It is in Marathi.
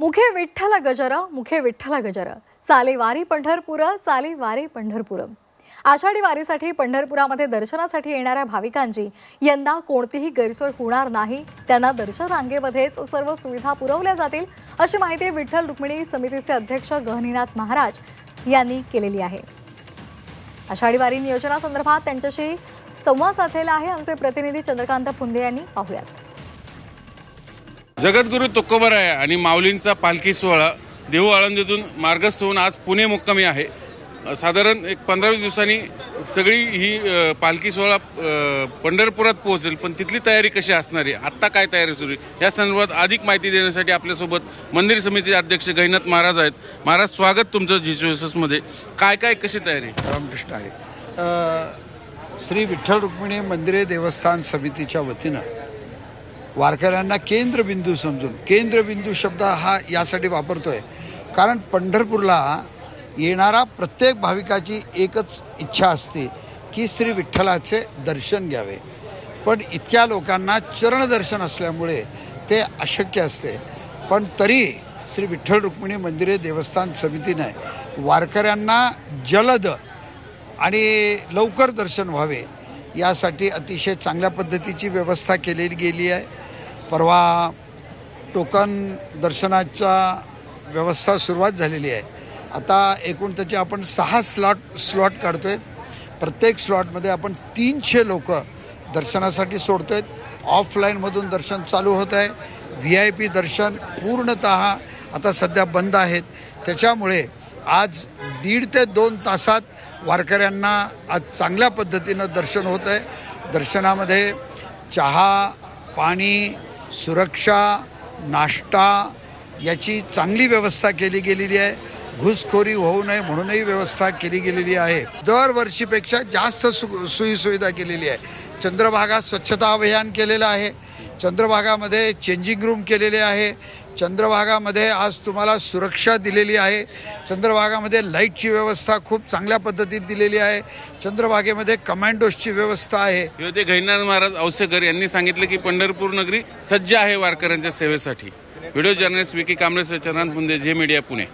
मुखे विठ्ठल गजर मुखे विठ्ठल गजर. चाले वारी पंढरपुर चाले वारे पंढरपुर. आषाढी वारीसाठी पंढरपुरामध्ये दर्शनासाठी येणाऱ्या भाविकांची यंदा कोणतीही गैरसोय होणार नाही. त्यांना दर्शन रांगेमध्येच सर्व सुविधा पुरवल्या जातील अशी माहिती विठ्ठल रुक्मिणी समितीचे अध्यक्ष गहनीनाथ महाराज यांनी केलेली आहे. आषाढी वारी नियोजनासंदर्भात त्यांच्याशी संवाद साधलेला आहे. आमचे प्रतिनिधी चंद्रकांत फुंदे यांनी पाहूयात. जगद्गुरू तुकोबराय आहे आणि माऊलींचा पालखी सोहळा देहू आळंदीतून मार्गस्थ होऊन आज पुणे मुक्कामी आहे. साधारण एक पंधरा वीस दिवसांनी सगळी ही पालखी सोहळा पंढरपुरात पोहोचेल. पण तिथली तयारी कशी असणार आहे? आत्ता काय तयारी सुरू आहे? या संदर्भात अधिक माहिती देण्यासाठी आपल्यासोबत मंदिर समितीचे अध्यक्ष गैनाथ महाराज आहेत. महाराज स्वागत तुमचं जीससमध्ये काय काय कशी तयारी रामकृष्ण आहे श्री विठ्ठल रुक्मिणी मंदिरे देवस्थान समितीच्या वतीनं वारकऱ्यांना केंद्रबिंदू समजून केंद्रबिंदू शब्द हा यासाठी वापरतोय. कारण पंढरपूरला येणारा प्रत्येक भाविकाची एकच इच्छा असते की श्री विठ्ठलाचे दर्शन घ्यावे. पण इतक्या लोकांना चरणदर्शन असल्यामुळे ते अशक्य असते. पण तरी श्री विठ्ठल रुक्मिणी मंदिरे देवस्थान समितीने वारकऱ्यांना जलद आणि लवकर दर्शन व्हावे. यासाठी अतिशय चांगल्या पद्धतीची व्यवस्था केलेली गेली आहे. परवा टोकन दर्शनाचा व्यवस्था सुरुवात झालेली आहे. आता एकूण त्याचे आपण सहा स्लॉट स्लॉट काढतो आहे प्रत्येक स्लॉटमध्ये आपण तीनशे लोक दर्शनासाठी सोडतो आहेत ऑफलाईनमधून दर्शन चालू होत आहे. व्ही आय पी दर्शन पूर्णत आता सध्या बंद आहेत. त्याच्यामुळे आज दीड ते दोन तासात वारकऱ्यांना आज चांगल्या पद्धतीनं दर्शन होत आहे. दर्शनामध्ये चहा पाणी सुरक्षा नाश्ता याची चांगली व्यवस्था केली गेलेली आहे. घुसखोरी होऊ नये म्हणूनही व्यवस्था केली गेलेली आहे. दरवर्षीपेक्षा जास्त सु सोयीसुविधा केलेली आहे. चंद्रभागा स्वच्छता अभियान केलेलं आहे. चंद्रभागामध्ये चेंजिंग रूम केलेले आहे. चंद्रभागामध्ये आज तुम्हाला सुरक्षा दिलेली आहे. चंद्रभागामध्ये लाईटची व्यवस्था खूप चांगल्या पद्धतीत दिलेली आहे. चंद्रभागेमध्ये कमांडोसची व्यवस्था आहे. योधे गैनाथ महाराज औसेकर यांनी सांगितलं की पंढरपूर नगरी सज्ज आहे वारकऱ्यांच्या सेवेसाठी. व्हिडिओ जर्नलिस्ट विकी कांबळे चंद्रांत मुंदे जे मीडिया पुणे.